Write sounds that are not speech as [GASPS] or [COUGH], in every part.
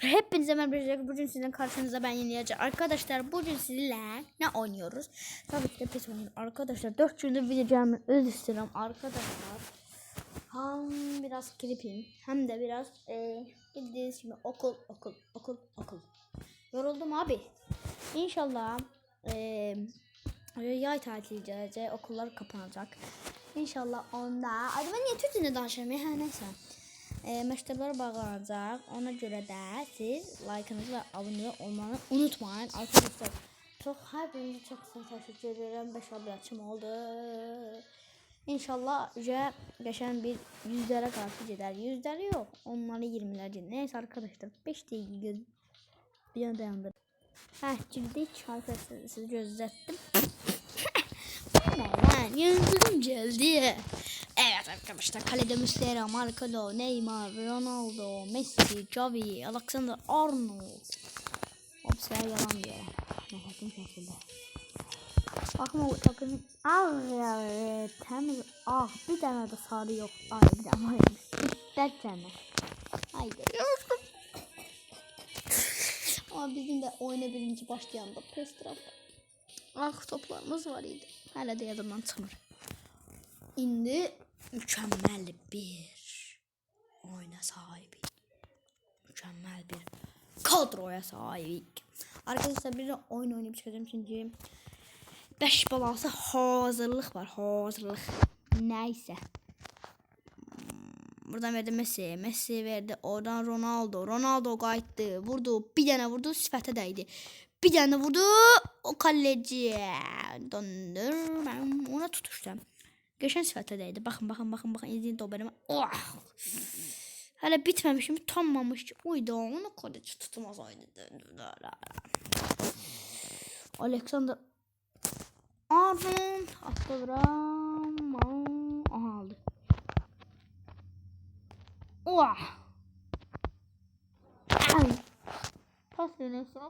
Hepinize merhaba. Bugün sizin karşınızda ben yeni Yaca. Arkadaşlar bugün sizinle ne oynuyoruz? Tabii ki de pes oynuyoruz. Arkadaşlar 4 gündür video gelme öz istiyorum arkadaşlar. Hem biraz klipim hem de biraz e, bildiğiniz gibi okul okul okul okul. Yoruldum abi. İnşallah e, yay tatili gelecek okullar kapanacak. İnşallah onda. Ay ben niye Türkçe'de danışamıyorum? Ha neyse. E, məktəblər bağlanacaq. Ona görə də siz like-ınızı və abunə olmanı unutmayın. Arkadaşlar çox hər birinizə çox sizə təşəkkür edirəm. 5 abunəçim oldu. İnşallah ücə qəşən bir yüzlərə qarşı gedər. Yüzləri yox, onları 20'lər gedər. Neyse arkadaşlar 5 dəqiqə bir an dayandır. Hə, girdik. Arkadaşlar sizi. Bu [LAUGHS] ne lan? Yıldızım geldi. Arkadaşlar kalede Muslera, Marcelo, Neymar, Ronaldo, Messi, Xavi, Alexander Arnold. Hepsi yalan bir yere. Ne hakim şekilde. Bakın o takım ah ya e, temiz ah bir tane de sarı yok. Ay bir tane var. [LAUGHS] Tane. Haydi. Ama bizim de oyuna birinci başlayan da pes taraf. Ah toplarımız var idi. Hala da yadımdan çıkmır. İndi mükemmel bir oyuna sahibi. Mükemmel bir kadroya sahibik. Arkadaşlar bir de oyun oynayıp çıkacağım çünkü 5 balası hazırlık var. Hazırlık. Neyse. Buradan verdi Messi. Messi verdi. Oradan Ronaldo. Ronaldo qayıtdı. Vurdu. Bir dənə vurdu. Sifətə dəydi. Bir dənə vurdu. O kaleci. Döndür. Ben ona tutuştum. Geçen sifətə dəydi. Baxın, baxın, baxın, baxın. İzleyin doberimi. Oh! Kimi utanmamış ki. Uydu, onu kaleci tutmaz oydu. Alexander Arnold Attıram. Aha aldı. Oh! Ay! Pas dönüyorsun.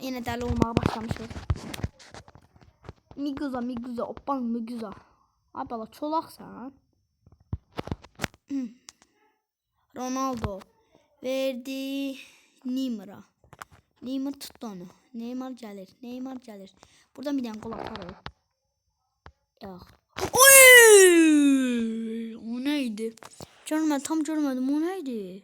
Yine deli olmaya başlamışız. Miguza, Miguza, oppan Miguza. Ay bala çolaksan. Ronaldo verdi Neymar'a. Neymar tuttu onu. Neymar gelir. Neymar gelir. Buradan bir tane gol atarız. Yok. Oy! O neydi? Görmedim, tam görmedim. O neydi?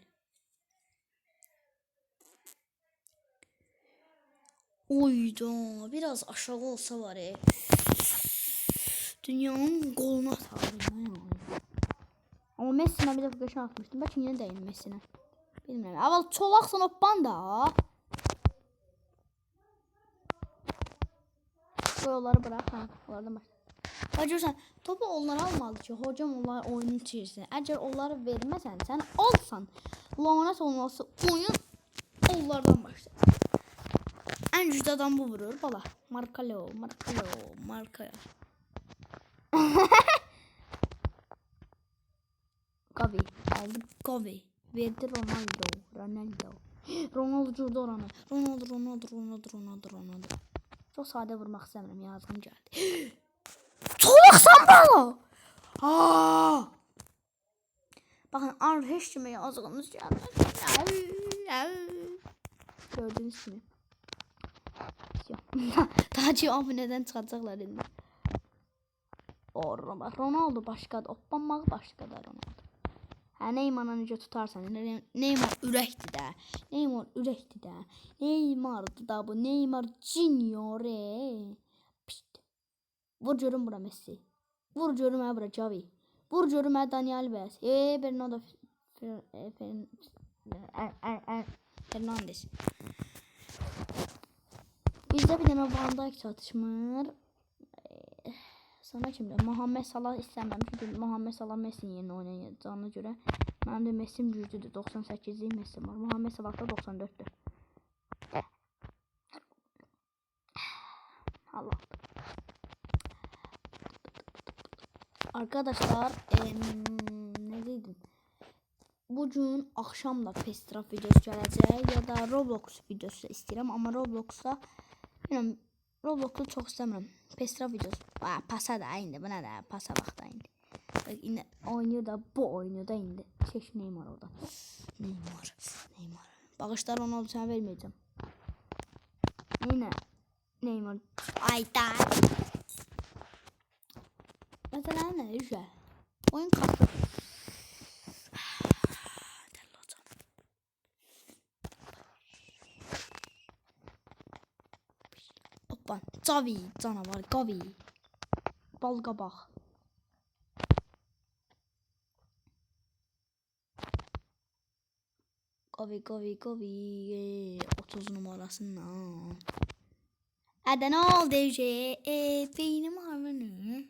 Oyda biraz aşağı olsa var ya. Dünyanın golunu atardım. Ama Messi'ne bir de geçen atmıştım. Belki yine değil Messi'ne. Bilmiyorum. Ama çolaksan oppan da. Bu yolları bırak. Ha, onlardan başla. Hocam topu onlar almalı ki hocam onlar oyunun içerisine. Eğer onları vermesen sen alsan lanet olması oyun onlardan başlar. En güçlü adam bu vurur bala. Markalo, Markalo, Markalo. [LAUGHS] Gavi aldı Gavi. Verdi Ronaldo, Ronaldo. [GASPS] Ronaldo oranı. Ronaldo, Ronaldo, Ronaldo, Ronaldo, Ronaldo. Çok sade vurmak istemiyorum yazgım geldi. [GASPS] Çolaksan bala. Aa! Bakın ar hiç kime yazgınız geldi. Gördüğünüz gibi. Daha aboneden çıxacaqlar indi. Orada bak Ronaldo başqadır. Oppanmaq başqadır Ronaldo. Hə Neymarla necə tutarsan. Ne- Neymar ürəkdir də. Neymar ürəkdir də. Neymardır da bu. Neymar Junior. e. Pişt. Vur görüm bura Messi. Vur görüm hə bura Xavi. Vur görüm hə Daniel Alves. E Bernardo Fer- e, Fer- Er- Er- Er- Fernandes. Bizdə bir dənə Van çatışmır. Eh, Sana kimdə? Muhammed Salah istəmirəm çünki Muhammed Salah Messi-nin yerinə oynayacağına görə mənim də Messim güclüdür. 98-lik Messi var. Muhammed Salah da 94-dür. Allah. Arkadaşlar em, ne dedim? Bugün akşam da Pestraf videosu gələcək ya da Roblox videosu istəyirəm amma Robloxda bilmirəm Robloxu çox istəmirəm. Pestraf videosu. Ha, pasa da indi buna da pasa bax da indi. Bak yine oynuyor da bu oynuyor da indi. Çeş Neymar orada. Neymar. Neymar. Bağışlar Ronaldo sana vermeyeceğim. Yine Neymar. Ayda. Mesela ne güzel. Oyun kastı. Deli olacağım. Hoppa. Cavi. Canavar. Gavi. Bal qabaq. Gavi, Gavi, Gavi. 30 numarasından. Hadi ne oldu Ece? E, beynim ağrını.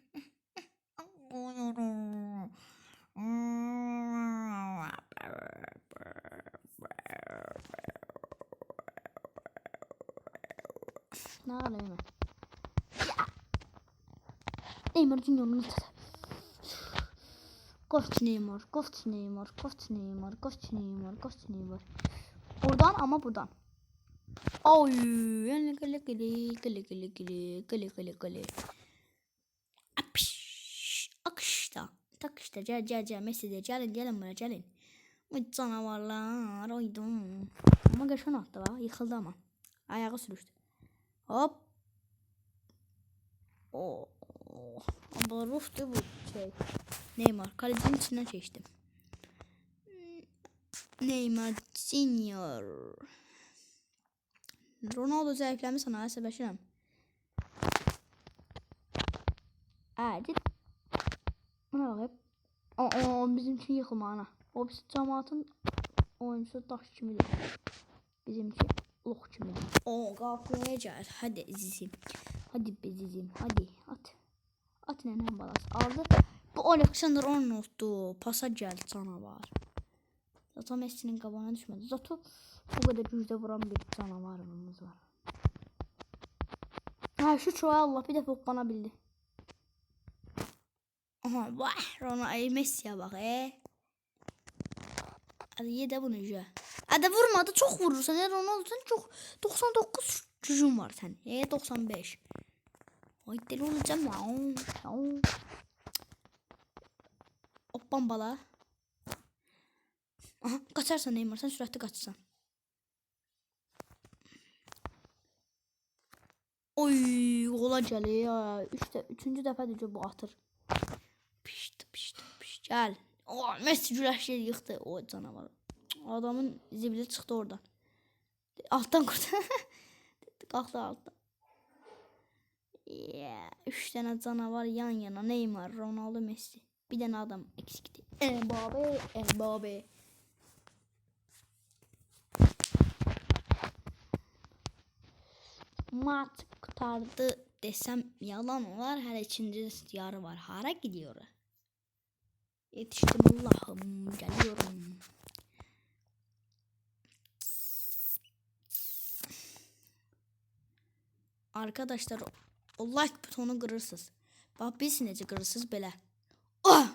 Ne ağrıyor? Neymar dünyanın ortada. Koft Neymar, koft Neymar, koft Neymar, koft Neymar, koft Neymar. Buradan ama buradan. Oy, yani gele gele gele gele gele gele gele gele. Apış, akışta, takışta, gel gel gel Messi de gelin gelin buraya gelin. Canavarlar oydum. Ama geçen attı bak yıkıldı ama. Ayağı sürüştü. Hop. Oo. Baruf'tu bu şey. Neymar. Kalecinin içinden seçtim. Neymar Senior. Ronaldo zevklenme sana Sebastian. Erdin. Buna bakayım. O, o bizim için yıkılma ana. O bizim cəmaatın oyuncusu daş kimidir. Bizim için lox kimidir. O qalxıya. Hadi izizim. Hadi bezizim. Hadi at. At nənəm balası. Aldı. Bu Alexander Arnold'du. Pasa gəldi canavar. Zaten Messi'nin qabağına düşmədi. Zato bu kadar gücdə vuran bir canavarımız var. Şu çoğu Allah bir dəfə bana bildi. Aha vah Ronaldo ay Messi'ye bak e. Hadi ye de bunu ye. Hadi vurmadı çok vurursan ya Ronaldo'dan çok 99 gücün var sen. E 95. Ay deli olacağım lan. Hop bambala. Aha kaçarsan Neymar sen süratli kaçsan. Oy ola olacak ya. İşte üçüncü defa diyor bu atır. Pişti pişti pişti. Gel. O Messi güreşleri yıktı o canavar. Adamın zibili çıktı oradan. Alttan kurtar. [LAUGHS] Kalktı alttan. Yeah. Üç tane canavar yan yana. Neymar, Ronaldo, Messi. Bir tane adam eksikti. Mbappe, Mbappe. Maç kurtardı desem yalan olar. Her içinde yarı var. Hara gidiyor? Yetiştim Allah'ım. Geliyorum. Arkadaşlar like butonu kırırsınız. Bak biz necə kırırsınız belə. Oh!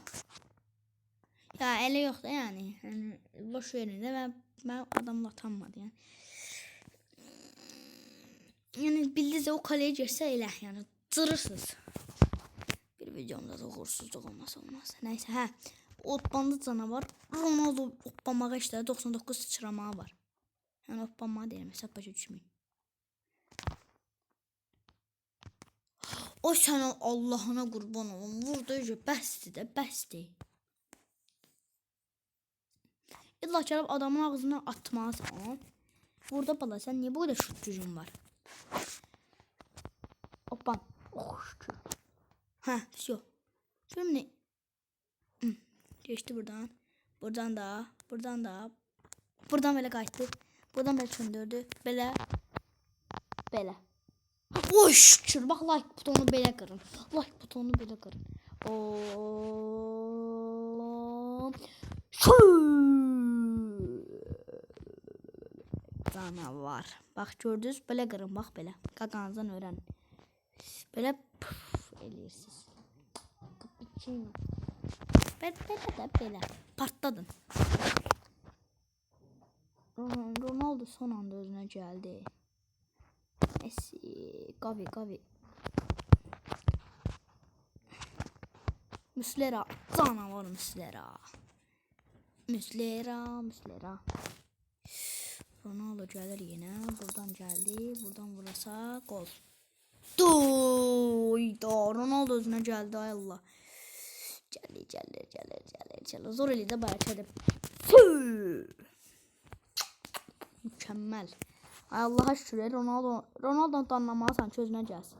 Ya elə yox da yani. yəni boş verin də mən, mən adamla atanmadı yani. Yani bildiyse o kaleye girsə elə yani cırırsınız. Bir videomda da uğursuzluq olmasa olmaz. Neyse hə. Otbandı canavar Ronaldo otlamağa işlədi 99 sıçramağı var. Yəni otlamağı deyirəm hesab başa düşməyin. O sana Allah'ına kurban olun. Vurduyca bəsdir də, bəsdir. İlla gəlib adamın ağzına atmasan. Burada bala sən niyə bu qədər şut gücün var? Hoppan. Oh şükür. Hə, so. Görüm ne? Hı, geçti buradan. Buradan da, buradan da. Buradan belə qayıtdı. Buradan belə çöndürdü. Belə. Belə. Şükür. Bak like butonu belə qırın. Like butonu belə qırın. Oo. Canavar. Bax gördünüz? Belə qırın. Bax belə. Qaqanızdan öyrənin. Belə puf. Cappuccino. Belə belə də belə. Partladın. Ron- Ronaldo son anda özünə gəldi. Messi, Gavi, Gavi. Müslera. Canavar Müslera. Müslera, Müslera. Ronaldo gelir yine. Buradan geldi. Buradan vurasa gol. Duyda. Ronaldo özüne geldi ay Allah. Geldi, geldi, geldi, geldi, geldi. Zor eli de bayağı geldi. Allah'a şükür Ronaldo Ronaldo'dan anlamasan çözünə gəlsin.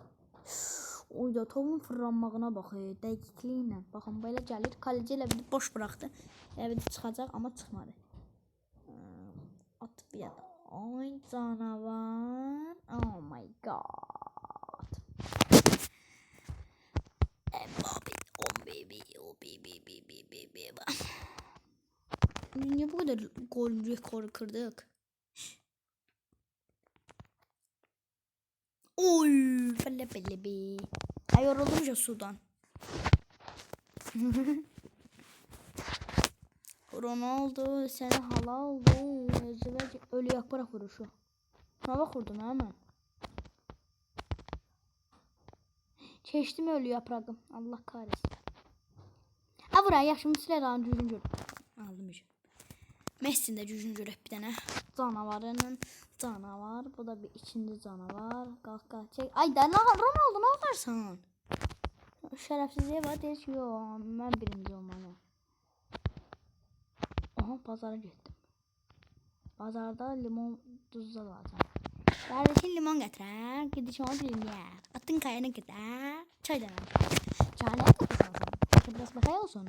Oy da topun fırlanmağına bax, e, dəqiqliklə. Baxın belə gəlir. Kaleci elə bir boş buraxdı. Elə bir çıxacaq amma çıxmadı. At bir yana. Ay canavar. Oh my god. Mbappe, oh baby, oh baby, baby, baby. Niye bu kadar gol rekoru kırdık? Oy, belle belle be. Ay yoruldum ya sudan. [LAUGHS] Ronaldo seni halal oldu. Özüve ölü yaprak vuruşu. Şuna bak vurdum hemen. Keçdim ölü yaprağım. Allah kahretsin. Ha buraya yaxşı müsləran cüzün gör. Aldım hocam. Messi'nin de cüzün görək bir dənə. Canavarının canavar. Bu da bir içinde canavar. Qalx qalx çək. Ay da nə Ronaldo nə varsan? Şərəfsizliyə var deyir ki, yox, mən birinci olmalıyam. Aha pazara getdim. Bazarda limon duzla lazım. Kardeşin limon getirer. Gidiş onu dinler. Atın kayana gider. Çay demem. Çay ne yapıyorsun? Biraz bakaya olsun.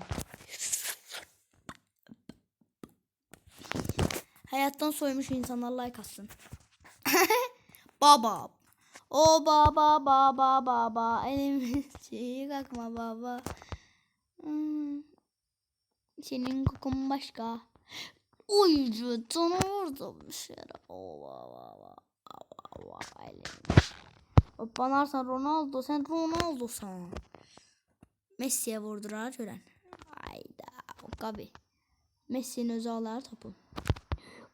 Hayattan soymuş insanlar like atsın. [LAUGHS] baba. O baba baba baba. Elimizi kalkma baba. Hmm. Senin kokun başka. Oy canavar bir şey. Ova ova ova ova Banarsan Ronaldo sen Ronaldo'san. Messi'ye vurdurar gören. Ayda o kabi. Messi'nin özü alar topu.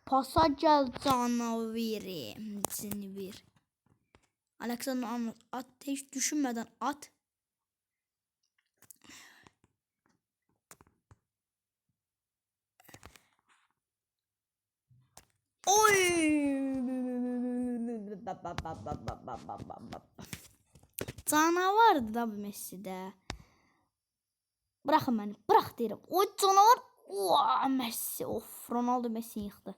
Pasa gel canaviri. Seni bir. Alexander at hiç düşünmeden at. Oy! Canavardı da bu Messi'de. Bırakın beni. Bırak derim. O canavar. Oha Messi. Of Ronaldo Messi yıktı.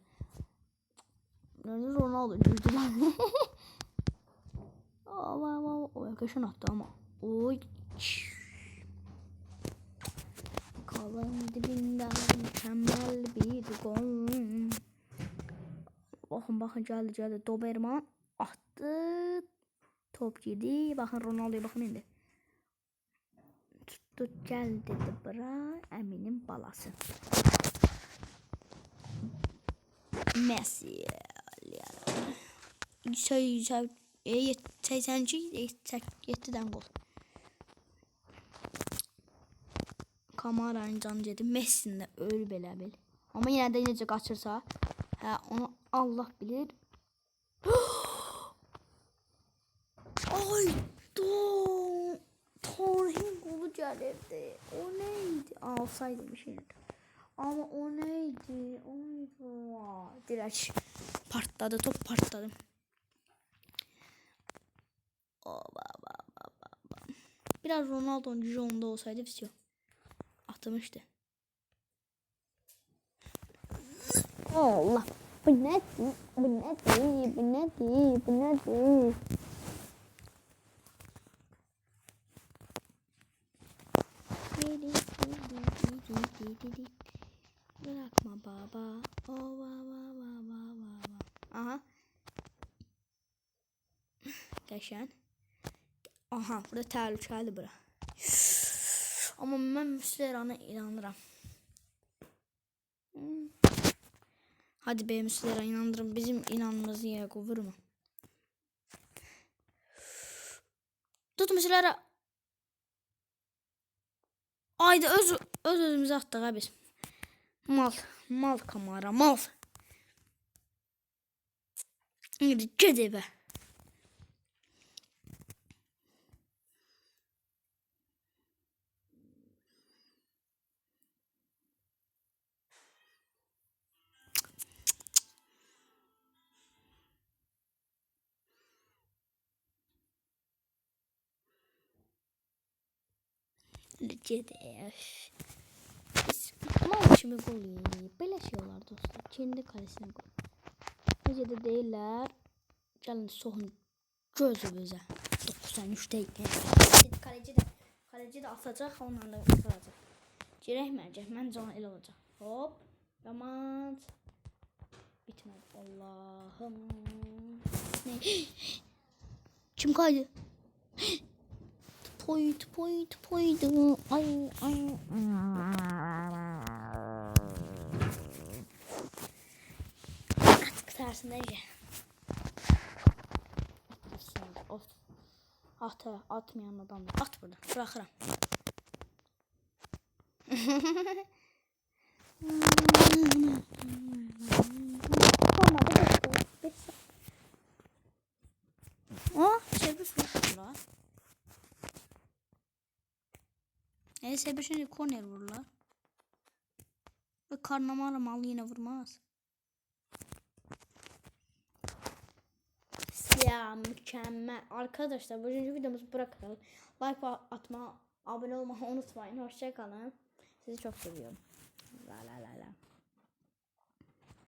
Nerede Ronaldo güldü lan. Ama ama o yakışın attı ama. Oy. Kalın dibinden mükemmel bir gol. Bakın bakın geldi geldi. Doberman attı. Top girdi. Bakın Ronaldo'ya bakın indi. Tuttu geldi dedi bura. Eminin balası. Messi. Şey, şey, e, 80. 7'den gol. Kamara'nın canı dedi. Messi'nin de öl belə bil. Amma yenə də necə qaçırsa, hə, onu Allah bilir. [GASPS] Ay, do. Tarihin golü gəlirdi. O neydi? Alsaydım şey. Ama o neydi? O neydi? Dirək partladı, top partladı. Biraz Ronaldo'nun onda olsaydı bitiyor. Atmıştı. Allah. Bu ne? Bu ne? Bu ne? Bu ne değil? Bırakma baba. O va va va va va va. Aha. Geçen. Aha burada tehlikeli bura. Ama ben Müslüman'a inanırım. Hadi be Müslüman'a inandırın. Bizim inanmamızı yere vurma. Tut Müslüman'a. Ayda öz öz özümüze attık abi. Mal. Mal kamera mal. Şimdi git eve. Lecede. Biz mal kimi gol yiyip belə şey olar dostlar. Kendi kalesine gol. Necədə deyirlər. Gəlin soxun gözümüzə. 93 dəqiqə. Kaleci də kaleci də atacaq, onunla da qalacaq. Girək məncə, məncə ona elə. Hop. Yaman. Bitmədi. Allahım. Ne? [GASPS] Kim kaydı? Toy toy toydu. Ay ay. Artık tersin Ece. Of. At atmayan adam. At burada. Bırakırım. [LAUGHS] RS5'e şey korner vururlar. Ve karnamalı mal yine vurmaz. Ya mükemmel. Arkadaşlar bu bugünkü videomuzu bırakalım. Like atma, abone olmayı unutmayın. Hoşçakalın. Sizi çok seviyorum.